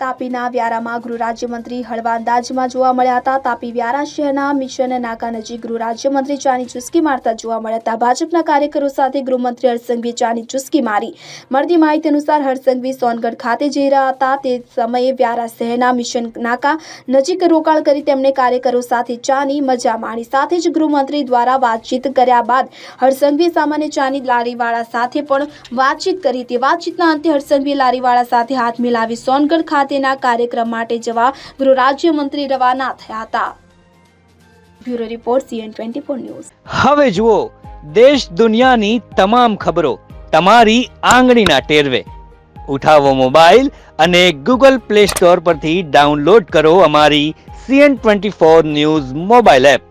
તાપીના વ્યારામાં ગૃહ રાજ્યમંત્રી હળવા અંદાજમાં જોવા મળ્યા હતા. તાપી વ્યારા શહેરના મિશન નાકા નજીક ગૃહ રાજ્યમંત્રી ચાની ચુસ્કી મારતા જોવા મળ્યા હતા. ભાજપના કાર્યકરો સાથે ગૃહમંત્રી હરસંઘવી ચાની ચુસ્કી મારી. મળતી માહિતી અનુસાર હરસંઘવી સોનગઢ ખાતે જઈ રહ્યા હતા. તે સમયે વ્યારા શહેરના મિશન નાકા નજીક રોકાણ કરી તેમણે કાર્યકરો સાથે ચાની મજા માણી. સાથે જ ગૃહમંત્રી દ્વારા વાતચીત કર્યા બાદ હરસંઘવી સામાન્ય ચાની લારીવાળા સાથે પણ વાતચીત કરી. હતી વાતચીતના અંતે હરસંઘવી લારીવાળા સાથે હાથ મિલાવી સોનગઢ ખાતેના કાર્યક્રમ માટે જવા ગૃહ રાજ્યમંત્રી રવાના થયા હતા. Bureau report C N twenty news. હવે જુઓ, દેશ દુનિયાની તમામ ખબરો તમારી આંગળીના ટેરવે. ઉઠાવો મોબાઈલ અને ગૂગલ પ્લે સ્ટોર પરથી ડાઉનલોડ કરો અમારી C N twenty four news mobile app.